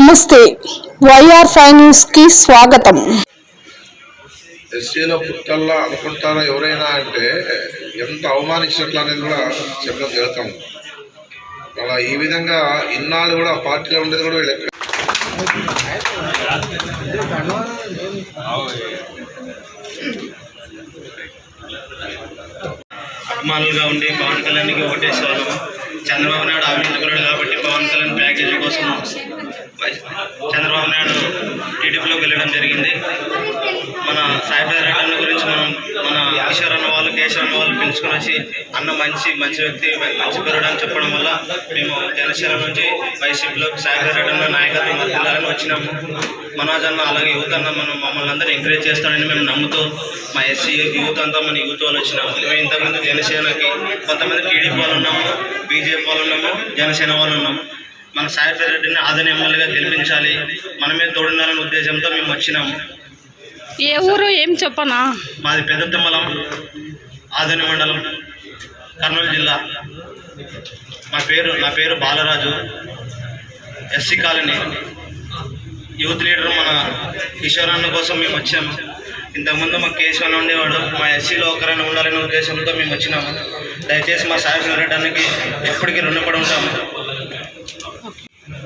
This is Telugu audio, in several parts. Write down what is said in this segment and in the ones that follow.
నమస్తే. వైఆర్ ఫైవ్ న్యూస్కి స్వాగతం. ఎస్సీలో పుట్టల్లా అనుకుంటారా ఎవరైనా అంటే ఎంత అవమానించినట్లు అనేది కూడా చెప్పడం జరుగుతాం. అలా ఈ విధంగా ఇన్నాళ్ళు కూడా పార్టీలో ఉండేది కూడా వీళ్ళు. అభిమానులుగా ఉండి పవన్ కళ్యాణ్కి ఓటేసేవాళ్ళం. చంద్రబాబు నాయుడు అవినీతిపరుడు కాబట్టి పవన్ కళ్యాణ్ ప్యాకేజీ కోసం చంద్రబాబు నాయుడు టీడీపీలోకి వెళ్ళడం జరిగింది. మన సాయిబాబు రెడ్డి అన్న గురించి మనం మన కిషోర్ అన్న వాళ్ళు కేశవ్ అన్న వాళ్ళు పిలుచుకొని వచ్చి అన్న మంచి మంచి వ్యక్తి మంచి పేరుడు అని చెప్పడం వల్ల మేము జనసేన నుంచి వైసీపీలోకి సాయిబాబు రెడ్డి అన్న నాయకత్వం వెళ్ళాలని వచ్చినాము. మనోజ్ అన్న అలాగే యూత్ అన్న మనం మమ్మల్ని అందరూ ఎంకరేజ్ చేస్తాడని మేము నమ్ముతూ మా ఎస్సీ యూత్ అంతా మన యూత్ వాళ్ళు వచ్చినాము. మేము ఇంతకుముందు జనసేనకి కొంతమంది టీడీపీ వాళ్ళు ఉన్నాము బీజేపీ వాళ్ళు ఉన్నాము జనసేన వాళ్ళు ఉన్నాము. మన సాయిబాబా రెడ్డిని ఆదరణ ఎమ్మెల్యేగా గెలిపించాలి. మనమే తోడున్నారనే ఉద్దేశంతో మేము వచ్చినాము ఏ ఊరు ఏం చెప్పనా? మాది పెద్ద తుమ్మలం ఆదోని మండలం కర్నూలు జిల్లా. మా పేరు నా పేరు Balaraju. SC colony. Youth leader మన కిషోరన్న కోసం మేము వచ్చాము ఇంతకుముందు మా కేశవన్ ఉండేవాడు. మా ఎస్సీలో ఒకరైనా ఉండాలనే ఉద్దేశంతో మేము వచ్చినాము. దయచేసి మా సాయి రెడ్డానికి ఎప్పటికీ రుణపడి ఉంటాము.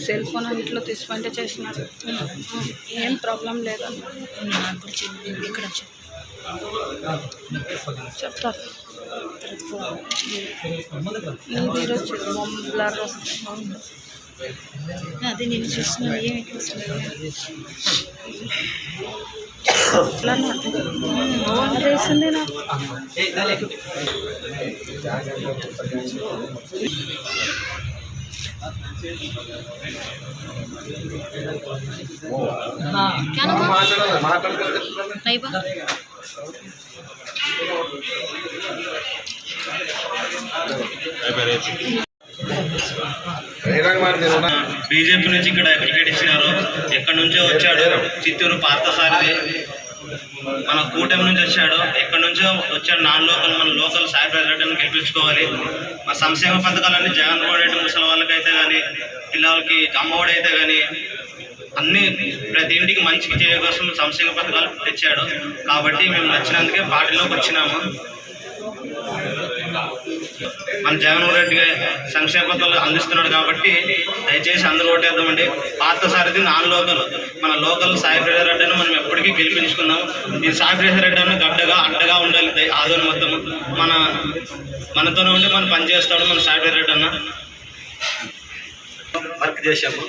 సెల్ ఫోన్ ఇంట్లో తీసుకుంటే చేసినారు. ఏం ప్రాబ్లం లేదు? ఇక్కడ చెప్తారు ఇది బ్లర్ వస్తుంది నేను చూస్తున్నాను ఏమి వేసింది బీజేపీ నుంచి ఇక్కడ టికెట్ ఇచ్చినారు ఎక్కడి నుంచో వచ్చాడు చిత్తూరు పార్థసారథి. మన కూటమి నుంచి వచ్చాడు. ఎక్కడి నుంచో వచ్చాడు. నాన్ లోకల్ మన లోకల్ సాయి ప్రజలను గెలిపించుకోవాలి. మా సంక్షేమ పథకాలన్నీ జగన్మోహన్ రెడ్డి ముసలి వాళ్ళకైతే కానీ పిల్లలకి అమ్మఒడి అయితే కానీ అన్ని ప్రతి ఇంటికి మంచికి చేయ కోసం సంక్షేమ పథకాలు తెచ్చాడు. కాబట్టి మేము నచ్చినందుకే పార్టీలోకి వచ్చినాము. మన జగన్మోహన్ రెడ్డి సంక్షేమతలు సంక్షేమ పథకాలు అందిస్తున్నాడు కాబట్టి దయచేసి అందరూ ఓటేద్దామండి. పాత సారథి నాన్ లోకల్. మన లోకల్ సాయి రెడ్డి అని మనం ఎప్పటికీ గెలిపించుకున్నాం. ఈ సాయి రెడ్డి అని గడ్డగా అడ్డగా ఉండాలి దయ- ఆదోని మొత్తం. మన మనతోనే ఉండి మనం పనిచేస్తాడు మన సాయి రెడ్డి అన్న. వర్క్ చేశాము.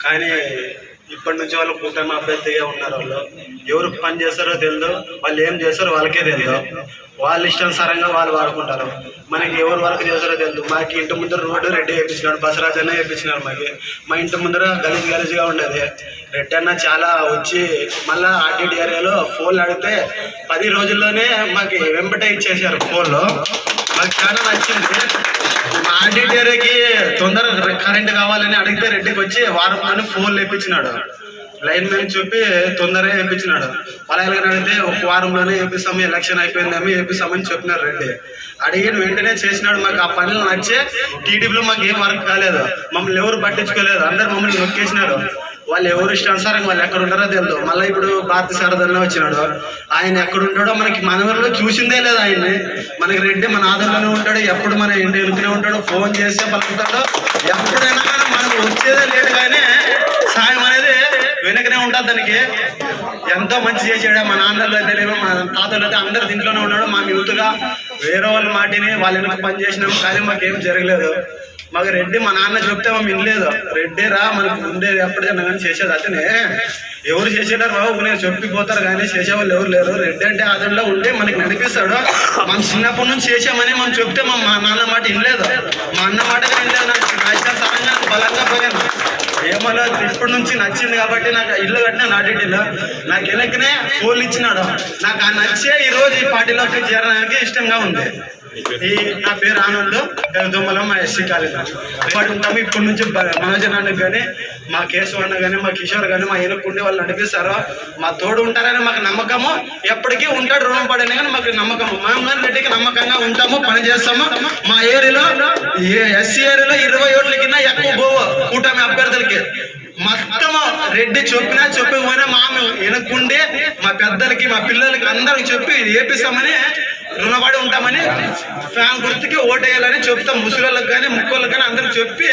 కానీ ఇప్పటి నుంచి వాళ్ళు కూటమి అభ్యర్థిగా ఉన్నారు వాళ్ళు. ఎవరు పని చేస్తారో తెలియదు వాళ్ళు ఏం చేస్తారో వాళ్ళకే తెలియదు వాళ్ళ ఇష్టానుసారంగా వాళ్ళు వాడుకుంటారు. మనకి ఎవరు వర్క్ చేస్తారో తెలియదు మాకు ఇంటి ముందర రోడ్డు రెడ్డి వేయించినాడు బసరాజ్ అన్న వేయించినాడు మాకు. మా ఇంటి ముందర గలీజ్ గలీజ్గా ఉండేది. రెడ్డి అన్న చాలా వచ్చి మళ్ళీ ఆర్టీడీ ఏరియాలో ఫోన్లు అడిగితే పది రోజుల్లోనే మాకు వెంబటే ఇచ్చేసారు ఫోన్లో. మాకు చాలా నచ్చింది. మా ఆర్టీడీ తొందరగా కరెంట్ కావాలని అడిగితే రెడ్డికి వచ్చి వారం అని ఫోన్ లేపించినాడు. లైన్ మ్యాన్ చూపి తొందరగా వేయించినాడు పొలాలు అడిగితే ఒక వారంలోనే వేపిస్తాము ఎలక్షన్ అయిపోయిందేమో వేపిస్తామని చెప్పినారు రెడ్డి. అడిగిన వెంటనే చేసినాడు మాకు ఆ పనులు నచ్చే టీడీపీలో మాకు ఏం వర్క్ కాలేదు. మమ్మల్ని ఎవరు పట్టించుకోలేదు. అందరు మమ్మల్ని నొక్కేసినారు. వాళ్ళు ఎవరు ఇష్టానుసారం వాళ్ళు ఎక్కడ ఉంటారో తెలియదు. మళ్ళీ ఇప్పుడు భారత శారదన్న వచ్చినాడు. ఆయన ఎక్కడ ఉంటాడో మనకి మన ఊరిలో చూసిందే లేదు ఆయన్ని. మనకి రెడ్డి మన ఆదరణలోనే ఉంటాడు ఎప్పుడు మన ఇంటి వెనుకనే ఉంటాడు ఫోన్ చేస్తే పలుకుతాడో. ఎప్పుడైనా మనకు వచ్చేదే లేదు కానీ సాయం అనేది వెనకనే ఉంటుంది దానికి. ఎంతో మంచి చేసాడు మా నాన్నలు అయితేనేమో మా తాతలు అయితే అందరు దీంట్లోనే ఉన్నాడు. మా యూత్గా వేరే వాళ్ళ మాటిని వాళ్ళ వెనక పని చేసినాం కానీ మాకేం జరగలేదు. మాకు రెడ్డి మా నాన్న చెప్తే మేము వినలేదు. రెడ్డి రా మనకు ఉండేది ఎప్పటికైనా కానీ చేసేది అతనే. ఎవరు చేసేటారు బాబు నేను చెప్పిపోతారు కానీ చేసేవాళ్ళు ఎవరు లేరు. రెడ్డి అంటే అతనిలో ఉంటే మనకి నడిపిస్తాడు. మనం చిన్నప్పటి నుంచి చేసామని మనం చెప్తే మా మా నాన్న మాట వినలేదు. మా అన్న మాట వినలేదు నాకు నా బలంగా పోయాను. ఏమలో ఇప్పటి నుంచి నచ్చింది కాబట్టి నాకు ఇల్లు కట్టిన నాటిలో నాకు వెనకనే ఫోన్లు ఇచ్చినాడు. నాకు ఆ నచ్చే ఈ రోజు ఈ పార్టీలోకి చేరడానికి ఇష్టంగా ఉంది. ఈ నా పేరు ఆనంద్ దుమ్మలం మా ఎస్సీ కాలేజ్ బట్ ఉంటాము ఇప్పటి నుంచి బ- మనోజన్ అన్న కానీ మా కేశవ్ అన్న కానీ మా కిషోర్ కానీ మా ఏనుకుండే వాళ్ళు నడిపిస్తారు మా తోడు ఉంటారని మాకు నమ్మకము. ఎప్పటికీ ఉంటాడు రుణం పడని కానీ మాకు నమ్మకము. మేము రెడ్డికి నమ్మకంగా ఉంటాము పని చేస్తాము. మా ఏరియాలో ఎస్సీ ఏరియాలో ఇరవై ఓట్ల కింద ఎక్కువ పోవు కూటమి అభ్యర్థులకి. మొత్తం రెడ్డి చెప్పినా చెప్పకపోయినా మా వెనక్కుండి మా పెద్దలకి మా పిల్లలకి అందరికి చెప్పి ఏపిస్తామని రుణపడి ఉంటామని ఫ్యాన్ గుర్తుకి ఓటేయాలని చెప్తాం. ముసలిళ్ళకి కానీ ముక్కోళ్ళకి కానీ అందరికి చెప్పి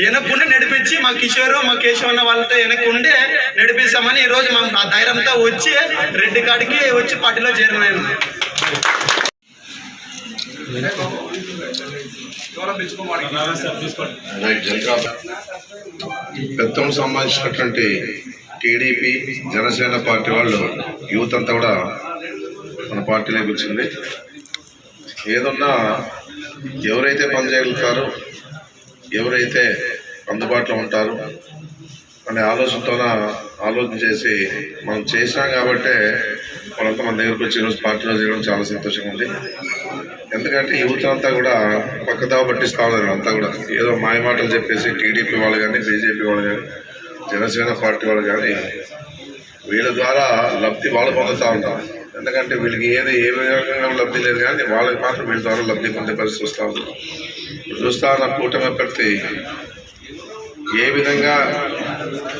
వెనక్కుండి నడిపించి మా కిషోరు మా కేశవ్ అన్న వాళ్ళతో వెనక్కుండి నడిపిస్తామని ఈరోజు మా ఆ ధైర్యంతో వచ్చి రెడ్డి కాడికి వచ్చి పార్టీలో చేరినాను రైట్ పెత్తం సంబంధించినటువంటి టీడీపీ జనసేన పార్టీ వాళ్ళు యూత్ అంతా కూడా మన పార్టీలోకి పిలిచింది ఏదన్నా ఎవరైతే పని చేయగలుగుతారో ఎవరైతే అందుబాటులో ఉంటారు అనే ఆలోచనతోన ఆలోచన చేసి మనం చేసినాం కాబట్టే మనంతా మన దగ్గరకు వచ్చి ఈరోజు పార్టీలో చేయడం చాలా సంతోషంగా ఉంది. ఎందుకంటే యువత అంతా కూడా పక్కదావ పట్టిస్తా ఉన్నారు అంతా కూడా. ఏదో మాయమాటలు చెప్పేసి టీడీపీ వాళ్ళు కానీ బీజేపీ వాళ్ళు కానీ జనసేన పార్టీ వాళ్ళు కానీ వీళ్ళ ద్వారా లబ్ధి వాళ్ళు పొందుతూ ఉంటారు. ఎందుకంటే వీళ్ళకి ఏది ఏ విధంగా లబ్ధి లేదు కానీ వాళ్ళకి మాత్రం వీళ్ళ ద్వారా లబ్ధి పొందే పరిస్థితి చూస్తూ ఉన్నాం చూస్తా ఉన్న కూటమి అభ్యర్థి ఏ విధంగా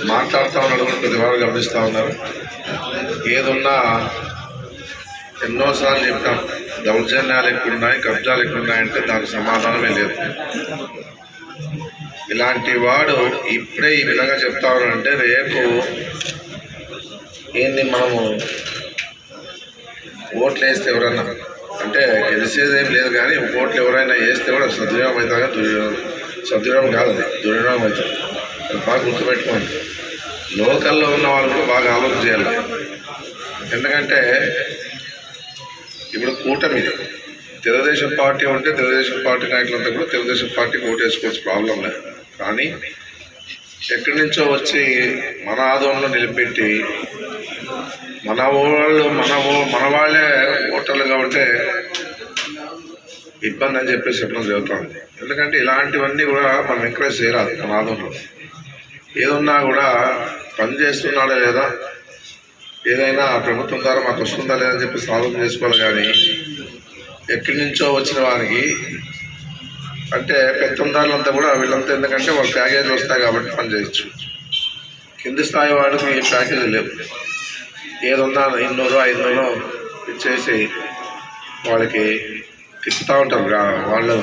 మాట్లాడుతూ ఉన్నాడు కూడా ప్రతి వారు గమనిస్తూ ఉన్నారు. ఏదున్నా ఎన్నోసార్లు చెప్పాం దౌర్జన్యాలు ఎక్కువ ఉన్నాయి కబ్జాలు ఎక్కువ ఉన్నాయంటే దానికి సమాధానమే లేదు. ఇలాంటి వాడు ఇప్పుడే ఈ విధంగా చెప్తా ఉన్నాడంటే రేపు ఏంది మనము ఓట్లు వేస్తే ఎవరన్నా? అంటే గెలిచేదేం ఏం లేదు కానీ ఓట్లు ఎవరైనా వేస్తే కూడా సద్వినియోగం అవుతాగా దుర్వినియోగం సద్వినియోగం కాదు అది. దుర్వినియోగం అవుతుంది. అది బాగా గుర్తుపెట్టుకోండి. లోకల్లో ఉన్న వాళ్ళు కూడా బాగా ఆలోచన చేయాలి. ఎందుకంటే ఇప్పుడు కూటమి తెలుగుదేశం పార్టీ ఉంటే తెలుగుదేశం పార్టీ నాయకులంతా కూడా తెలుగుదేశం పార్టీకి ఓటు వేసుకోవచ్చు ప్రాబ్లం లేదు. కానీ ఎక్కడి నుంచో వచ్చి మన ఆదోళనలో నిలబెట్టి మన వాళ్ళు మన మన వాళ్ళే ఓటర్లుగా కాబట్టి ఇబ్బంది అని చెప్పేసి చెప్పడం జరుగుతుంది. ఎందుకంటే ఇలాంటివన్నీ కూడా మనం ఎంకరేజ్ చేయరాదు మన ఆదోళనలో ఏదున్నా కూడా పని చేస్తున్నాడా లేదా? ఏదైనా ప్రభుత్వం ద్వారా మాకు వస్తుందా లేదా అని చెప్పేసి ఆలోచన చేసుకోవాలి కానీ ఎక్కడి నుంచో వచ్చిన వారికి అంటే పెత్తందారులంతా కూడా వీళ్ళంతా ఎందుకంటే వాళ్ళ ప్యాకేజీలు వస్తాయి కాబట్టి పని చేయొచ్చు. కింది స్థాయి వాళ్ళకి ఈ ప్యాకేజీ లేవు. ఏదున్నా ఇన్నూరు ఐదునూరు ఇచ్చేసి వాళ్ళకి తిప్పుతూ ఉంటారు వాళ్ళు.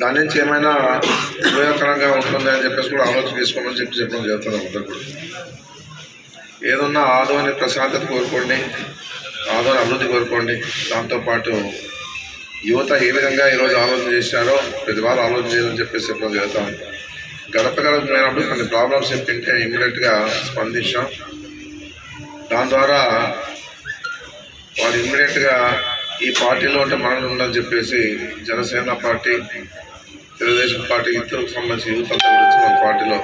దాని నుంచి ఏమైనా ఉపయోగకరంగా ఉంటుంది అని చెప్పేసి కూడా ఆలోచన తీసుకోమని చెప్పి చెప్పడం జరుగుతుంది అందరు కూడా. ఏదన్నా ఆదోని ప్రశాంతత కోరుకోండి ఆదోని అభివృద్ధి కోరుకోండి. దాంతోపాటు యువత ఏ విధంగా ఈరోజు ఆలోచన చేశారో ప్రతి వారు ఆలోచన చేయాలని చెప్పేసి చెప్పడం జరుగుతూ ఉంది గడప గడప కొన్ని ప్రాబ్లమ్స్ చెప్పింటే ఇమ్మీడియట్గా స్పందించాం. దాని ద్వారా వారు ఇమ్మీడియట్గా ఈ పార్టీలో ఉంటే మనం ఉందని చెప్పేసి జనసేన పార్టీ తెలుగుదేశం పార్టీ ఇతరులకు సంబంధించి యూత్ అంతా వచ్చి మన పార్టీలో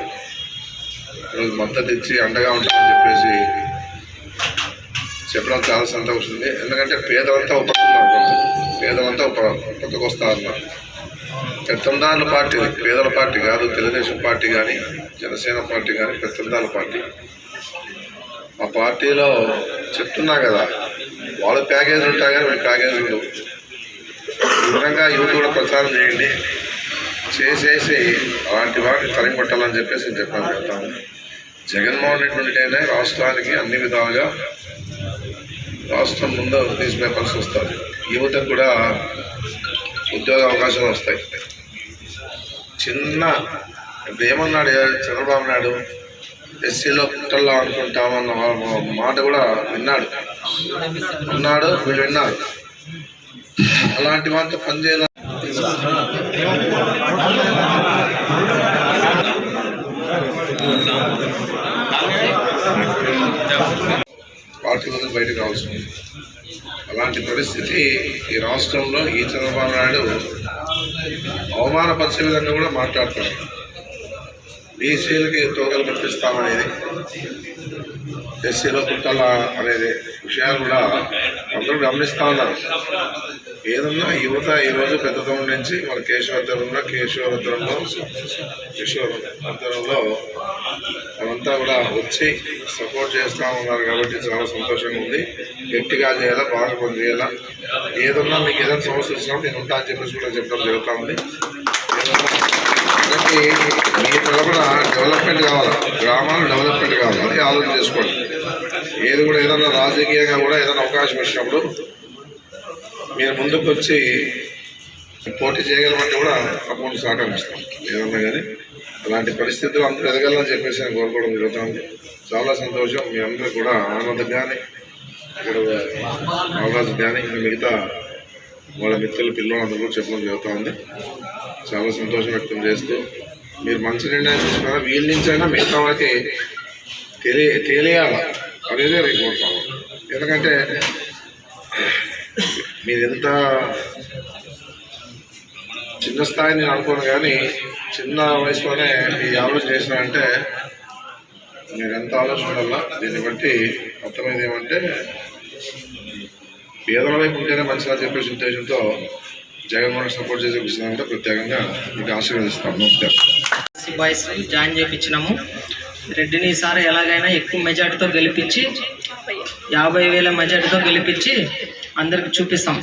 ఈరోజు మద్దతు ఇచ్చి అండగా ఉంటామని చెప్పేసి చెప్పడం చాలా సంతోషం ఉంది ఎందుకంటే పేదలంతా ఉపకున్నారు పేదలంతా ఉప పక్కకు ఉన్నారు పెత్తందారుల పార్టీ పేదల పార్టీ కాదు తెలుగుదేశం పార్టీ కానీ జనసేన పార్టీ కానీ పెత్తందారుల పార్టీ. ఆ పార్టీలో చెప్తున్నా కదా వాళ్ళ ప్యాకేజీలు ఉంటాయి కానీ వీళ్ళ ప్యాకేజీలు ఉండవు యువత కూడా ప్రచారం చేయండి. చేసేసి అలాంటి వాటిని తరిగొట్టాలని చెప్పేసి నేను చెప్పాను చెప్తాను జగన్మోహన్ రెడ్డి ఉంటేనే రాష్ట్రానికి అన్ని విధాలుగా రాష్ట్రం ముందు తీసుకునే పరిస్థితి వస్తుంది యువతకు కూడా ఉద్యోగ అవకాశాలు వస్తాయి. చిన్న ఇప్పుడు ఏమన్నాడు చంద్రబాబు నాయుడు? ఎస్సీలో పుట్టల్లో అనుకుంటామన్న మాట కూడా విన్నాడు. అన్నాడు మీరు విన్నారు. అలాంటి వాటితో పనిచేయాలి పార్టీ ముందు బయటకు రావాల్సింది అలాంటి పరిస్థితి ఈ రాష్ట్రంలో ఈ చంద్రబాబు నాయుడు అవమానపరిచే విధంగా కూడా మాట్లాడుతున్నాడు. బీసీలకి తోకలు కల్పిస్తామనేది ఎస్సీలో కుట్టాల అనేది విషయాలు కూడా అందరూ గమనిస్తూ ఉన్నారు. ఏదన్నా యువత ఈరోజు పెద్దతనం నుంచి మన కేశవద్దరంలో కేశవద్దరంలో కేశవద్దరంలో మనంతా కూడా వచ్చి సపోర్ట్ చేస్తూ ఉన్నారు కాబట్టి చాలా సంతోషంగా ఉంది. గట్టిగా చేయాలా బాగా పని చేయాలా? ఏదన్నా మీకు ఏదైనా సమస్య వచ్చినప్పుడు నేను ఉంటా అని చెప్పేసి కూడా చెప్పడం జరుగుతూ ఉంది. ఏదన్నా మీ తరపున డెవలప్మెంట్ కావాలి? గ్రామాలు డెవలప్మెంట్ కావాలి? అది ఆలోచన చేసుకోండి. ఏది కూడా ఏదన్నా రాజకీయంగా కూడా ఏదైనా అవకాశం ఇచ్చినప్పుడు మీరు ముందుకు వచ్చి పోటీ చేయగలమంటే కూడా అప్పుడు సహకరిస్తాం ఏదన్నా కానీ అలాంటి పరిస్థితులు అందరూ ఎదగాలని చెప్పేసి నేను కోరుకోవడం జరుగుతుంది. చాలా సంతోషం. మీ అందరూ కూడా ఆనందం కానీ ఇక్కడ అవకాశం కానీ ఇంకా మిగతా వాళ్ళ మిత్రులు పిల్లలు అందరూ కూడా చెప్పడం జరుగుతుంది. చాలా సంతోషం వ్యక్తం చేస్తూ మీరు మంచి నిర్ణయం తీసుకున్నారా? వీళ్ళ నుంచైనా మిగతా వాళ్ళకి తెలియ తెలియాలి? అనేది రేపు కోరుతాము. ఎందుకంటే మీరు ఎంత చిన్న స్థాయి నేను అనుకోను కానీ చిన్న వయసులోనే మీ ఆలోచన చేసినారంటే మీరు ఎంత ఆలోచన వల్ల దీన్ని బట్టి అర్థమైంది ఏమంటే పేదల వైపు ఉంటేనే మంచిగా చెప్పేసి ఉద్దేశంతో జగన్మోహన్ సపోర్ట్ చేసే విషయాలంటే ప్రత్యేకంగా మీకు ఆశీర్వదిస్తాను. నమస్కారం. బాయ్స్ జాయిన్ చేయించినాము రెడ్డిని ఈసారి ఎలాగైనా ఎక్కువ మెజార్టీతో గెలిపించి యాభై వేల మెజార్టీతో గెలిపించి అందరికి చూపిస్తాం.